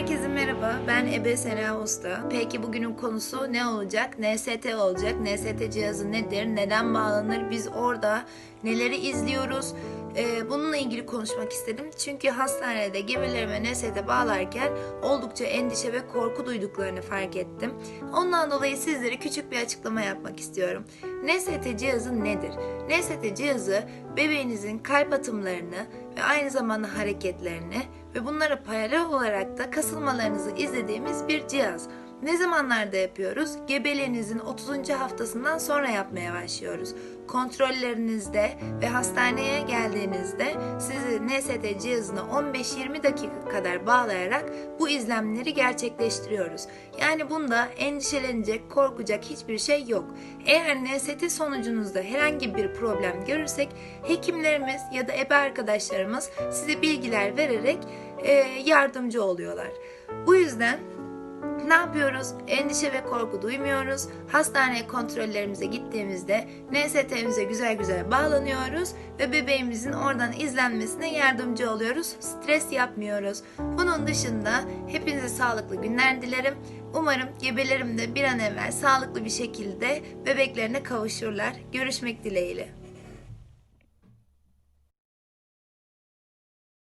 Herkese merhaba, ben Ebe Sena Usta. Peki bugünün konusu ne olacak? NST olacak. NST cihazı nedir? Neden bağlanır? Biz orada neleri izliyoruz? Ee, bununla ilgili konuşmak istedim. Çünkü hastanede gebelerime NST bağlarken oldukça endişe ve korku duyduklarını fark ettim. Ondan dolayı sizlere küçük bir açıklama yapmak istiyorum. NST cihazı nedir? NST cihazı bebeğinizin kalp atımlarını ve aynı zamanda hareketlerini ve bunlara paralel olarak da kasılmalarınızı izlediğimiz bir cihaz. Ne zamanlarda yapıyoruz? Gebeliğinizin 30. haftasından sonra yapmaya başlıyoruz. Kontrollerinizde ve hastaneye geldiğinizde sizi NST cihazına 15-20 dakika kadar bağlayarak bu izlemleri gerçekleştiriyoruz. Yani bunda endişelenecek, korkacak hiçbir şey yok. Eğer NST sonucunuzda herhangi bir problem görürsek hekimlerimiz ya da ebe arkadaşlarımız size bilgiler vererek yardımcı oluyorlar. Bu yüzden ne yapıyoruz? Endişe ve korku duymuyoruz. Hastane kontrollerimize gittiğimizde NST'mize güzel güzel bağlanıyoruz ve bebeğimizin oradan izlenmesine yardımcı oluyoruz. Stres yapmıyoruz. Bunun dışında hepinize sağlıklı günler dilerim. Umarım gebelerim de bir an evvel sağlıklı bir şekilde bebeklerine kavuşurlar. Görüşmek dileğiyle.